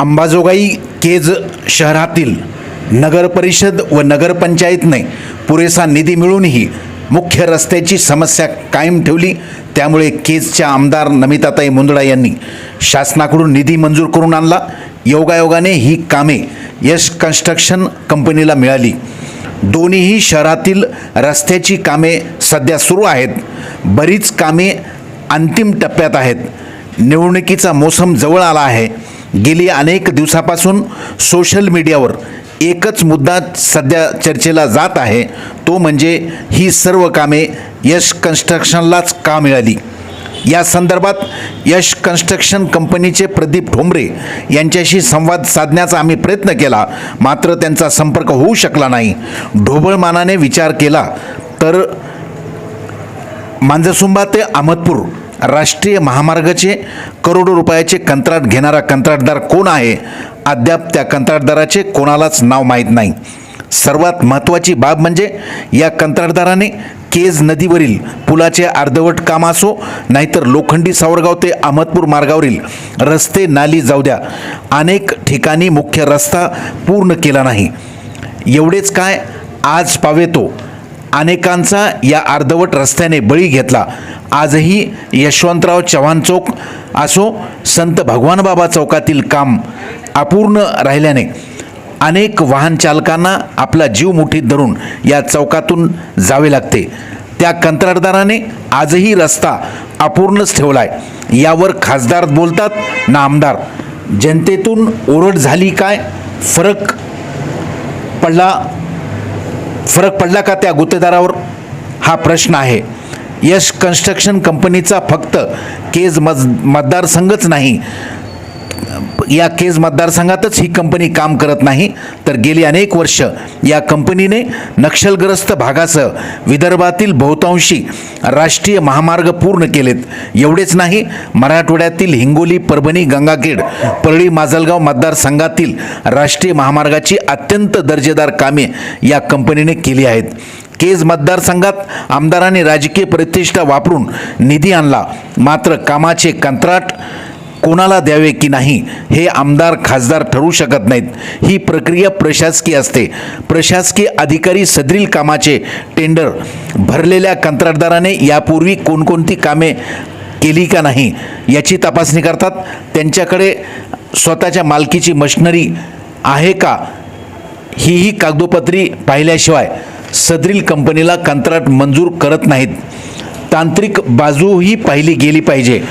अंबाजोगाई केज शहरातील नगरपरिषद व नगरपंचायतने पुरेसा निधी मिळूनही मुख्य रस्त्याची समस्या कायम ठेवली. त्यामुळे केजच्या आमदार नमिताताई मुंदडा यांनी शासनाकडून निधी मंजूर करून आणला. योगायोगाने ही कामे यश कन्स्ट्रक्शन कंपनीला मिळाली. दोन्हीही शहरातील रस्त्याची कामे सध्या सुरू आहेत. बरीच कामे अंतिम टप्प्यात आहेत. निवडणुकीचा मोसम जवळ आला आहे. गेली अनेक दिवसापासून सोशल मीडियावर एकच मुद्दा सध्या चर्चेला जात आहे. तो म्हणजे ही सर्व कामे यश कन्स्ट्रक्शनलाच का मिळाली? या संदर्भात यश कन्स्ट्रक्शन कंपनीचे प्रदीप ठोंबरे यांच्याशी संवाद साधण्याचा आम्ही प्रयत्न केला. मात्र त्यांचा संपर्क होऊ शकला नाही. ढोबळमानाने विचार केला तर मांजसुंबा ते अहमदपूर राष्ट्रीय महामार्गाचे करोडो रुपयाचे कंत्राट घेणारा कंत्राटदार कोण आहे? अद्याप त्या कंत्राटदाराचे कोणालाच नाव माहीत नाही. सर्वात महत्त्वाची बाब म्हणजे या कंत्राटदाराने केज नदीवरील पुलाचे अर्धवट काम असो नाहीतर लोखंडी सावरगाव ते अहमदपूर मार्गावरील रस्ते नाली जाऊ द्या. अनेक ठिकाणी मुख्य रस्ता पूर्ण केला नाही. एवढेच काय आज पावेतो. अनेकांचा या अर्धवट रस्त्याने बळी घेतला. आजही यशवंतराव चव्हाण चौक असो संत भगवानबाबा चौकातील काम अपूर्ण राहिल्याने अनेक वाहन चालकांना आपला जीव मुठीत धरून या चौकातून जावे लागते. त्या कंत्राटदाराने आजही रस्ता अपूर्णच ठेवला आहे यावर खासदार बोलतात ना आमदार जनतेतून ओरड झाली काय? फरक पडला फरक पडला का त्या गुत्तेदारावर? हा प्रश्न आहे. यश कन्स्ट्रक्शन कंपनीचा फक्त केज मज मतदारसंघच नाही. या केज मतदारसंघातच ही कंपनी काम करत नाही. तर गेली अनेक वर्ष या कंपनीने नक्षलग्रस्त भागासह विदर्भातील बहुतांशी राष्ट्रीय महामार्ग पूर्ण केलेत. एवढेच नाही मराठवाड्यातील हिंगोली परभणी गंगाखेड परळी माजलगाव मतदारसंघातील राष्ट्रीय महामार्गाची अत्यंत दर्जेदार कामे या कंपनीने केली आहेत. केज मतदारसंघात आमदारांनी राजकीय प्रतिष्ठा वापरून निधी आणला. मात्र कामाचे कंत्राट कोणाला द्यावे की नाही हे आमदार खासदार ठरू शकत नाहीत. ही प्रक्रिया प्रशासकीय असते. प्रशासकीय अधिकारी सदरील कामाचे टेंडर भरलेल्या कंत्राटदाराने यापूर्वी कोणकोणती कामे केली का नाही याची तपासणी करतात. त्यांच्याकडे स्वतःच्या मालकीची मशिनरी आहे का हीही कागदोपत्री पाहिल्याशिवाय सदरील कंपनीला कंत्राट मंजूर करत नाहीत. तांत्रिक बाजूही पाहिली गेली पाहिजे.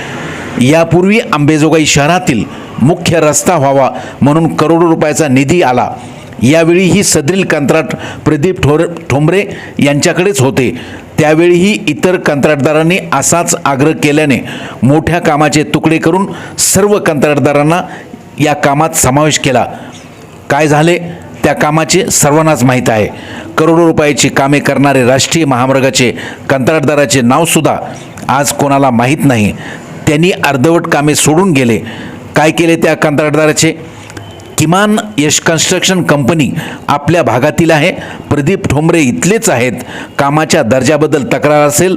यापूर्वी आंबेजोगाई शहरातील मुख्य रस्ता व्हावा म्हणून करोडो रुपयाचा निधी आला. यावेळी ही सदरील कंत्राट प्रदीप ठोर ठोंबरे यांच्याकडेच होते. त्यावेळीही इतर कंत्राटदारांनी असाच आग्रह केल्याने मोठ्या कामाचे तुकडे करून सर्व कंत्राटदारांना या कामात समावेश केला. काय झाले? त्या कामाचे सर्वांनाच माहीत आहे. करोडो रुपयाची कामे करणारे राष्ट्रीय महामार्गाचे कंत्राटदाराचे नावसुद्धा आज कोणाला माहीत नाही. त्यांनी अर्धवट कामे सोडून गेले. काय केले त्या कंत्राटदाराचे? किमान यश कन्स्ट्रक्शन कंपनी आपल्या भागातील आहे. प्रदीप ठोंबरे इथलेच आहेत. कामाच्या दर्जाबद्दल तक्रार असेल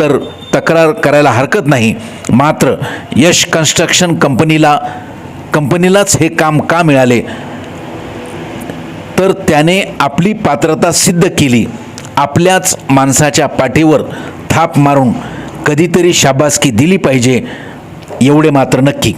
तर तक्रार करायला हरकत नाही. मात्र यश कन्स्ट्रक्शन कंपनीला कंपनीलाच हे काम का मिळाले? तर त्याने आपली पात्रता सिद्ध केली. आपल्याच माणसाच्या पाठीवर थाप मारून कधीतरी शाबासकी दिली पाहिजे एवढे मात्र नक्की.